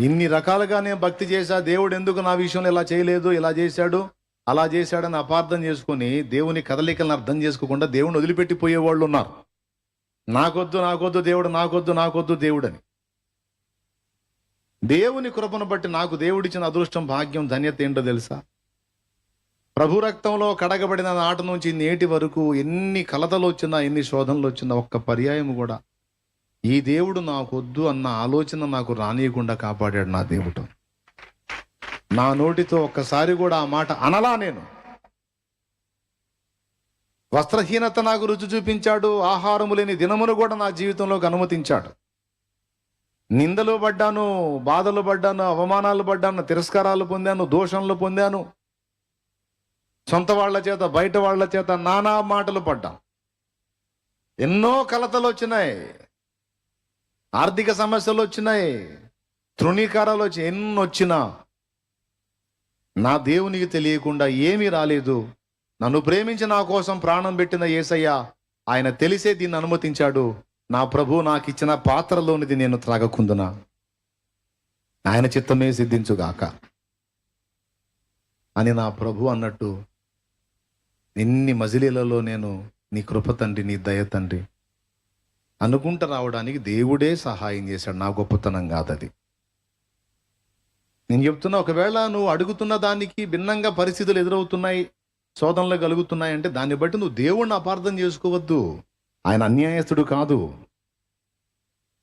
ఇన్ని రకాలుగా నేను భక్తి చేశా దేవుడు ఎందుకు నా విషయంలో ఇలా చేయలేదు ఇలా చేశాడు? అలా చేశాడని అపార్థం చేసుకొని దేవుని కదలికలను అర్థం చేసుకోకుండా దేవుని వదిలిపెట్టిపోయే వాళ్ళు ఉన్నారు. నాకొద్దు నాకొద్దు దేవుడు నాకొద్దు నాకొద్దు దేవుడని. దేవుని కృపను బట్టి నాకు దేవుడిచ్చిన అదృష్టం భాగ్యం ధన్యత ఏంటో తెలుసా? ప్రభు రక్తంలో కడగబడిన నాట నుంచి నేటి వరకు ఎన్ని కలతలు వచ్చినా ఎన్ని శోధనలు వచ్చినా ఒక్క పర్యాయం కూడా ఈ దేవుడు నాకొద్దు అన్న ఆలోచన నాకు రానియకుండా కాపాడాడు నా దేవుడు. నా నోటితో ఒక్కసారి కూడా ఆ మాట అనలా నేను. వస్త్రహీనత నాకు రుచి చూపించాడు ఆహారము లేని దినమును కూడా నా జీవితంలోకి అనుమతించాడు. నిందలు పడ్డాను బాధలు పడ్డాను అవమానాలు పడ్డాను తిరస్కారాలు పొందాను దోషంలు పొందాను. సొంత వాళ్ళ చేత బయట వాళ్ళ చేత నానా మాటలు పడ్డాం ఎన్నో కలతలు వచ్చినాయి. ఆర్థిక సమస్యలు వచ్చినాయి తృణీకారాలు వచ్చి ఎన్ని వచ్చినా నా దేవునికి తెలియకుండా ఏమీ రాలేదు. నన్ను ప్రేమించి నా కోసం ప్రాణం పెట్టిన యేసయ్య ఆయన తెలిసే దీన్ని అనుమతించాడు. నా ప్రభు నాకు ఇచ్చిన పాత్రలోనిది నేను త్రాగకుందునా ఆయన చిత్తమే సిద్ధించుగాక. అని నా ప్రభు అన్నట్టు ఎన్ని మజిలీలలో నేను నీ కృప తండ్రి నీ దయ తండ్రి. అనుకుంట రావడానికి దేవుడే సహాయం చేశాడు. నా గొప్పతనం కాదది. నేను చెప్తున్నా ఒకవేళ నువ్వు అడుగుతున్న దానికి భిన్నంగా పరిస్థితులు ఎదురవుతున్నాయి శోధనలు కలుగుతున్నాయి అంటే దాన్ని బట్టి నువ్వు దేవుణ్ణి అపార్థం చేసుకోవద్దు. ఆయన అన్యాయస్తుడు కాదు.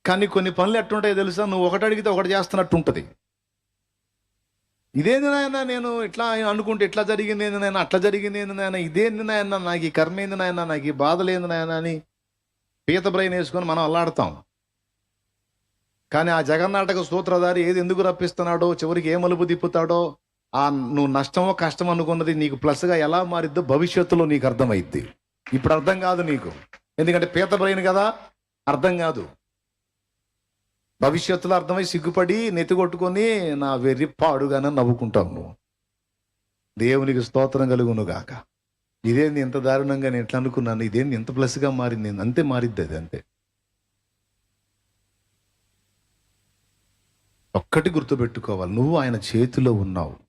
కానీ కొన్ని పనులు ఎట్టుంటాయో తెలుసా? నువ్వు ఒకటి అడిగితే ఒకటి చేస్తున్నట్టు ఉంటుంది ఇదేంది నాయన నేను ఇట్లా అనుకుంటే ఇట్లా జరిగింది ఏంది నాయన అట్లా జరిగింది ఏంది నాయన ఇదేంది నాయన నాకు ఈ కర్మ ఏంది నాయన నాకు ఈ బాధలేంది నాయన అని పీత బ్రెయిన్ వేసుకొని మనం అల్లాడతాం. కానీ ఆ జగన్నాటక సూత్రధారి ఏది ఎందుకు రప్పిస్తున్నాడో చివరికి ఏ మలుపు తిప్పుతాడో ఆ నువ్వు నష్టమో కష్టం అనుకున్నది నీకు ప్లస్గా ఎలా మారిద్దో భవిష్యత్తులో నీకు అర్థమైద్ది. ఇప్పుడు అర్థం కాదు నీకు. ఎందుకంటే పీత బ్రెయిన్ కదా అర్థం కాదు. భవిష్యత్తులో అర్థమై సిగ్గుపడి నెత్తికొట్టుకొని నా వెర్రి పాడుగానే నవ్వుకుంటావు నువ్వు. దేవునికి స్తోత్రం కలుగును గాక ఇదేంది ఎంత దారుణంగా నేను ఎట్లా అనుకున్నాను? ఇదేంది ఎంత ప్లస్గా మారింది? అంతే మారిద్ది అది అంతే. ఒక్కటి గుర్తుపెట్టుకోవాలి. నువ్వు ఆయన చేతిలో ఉన్నావు.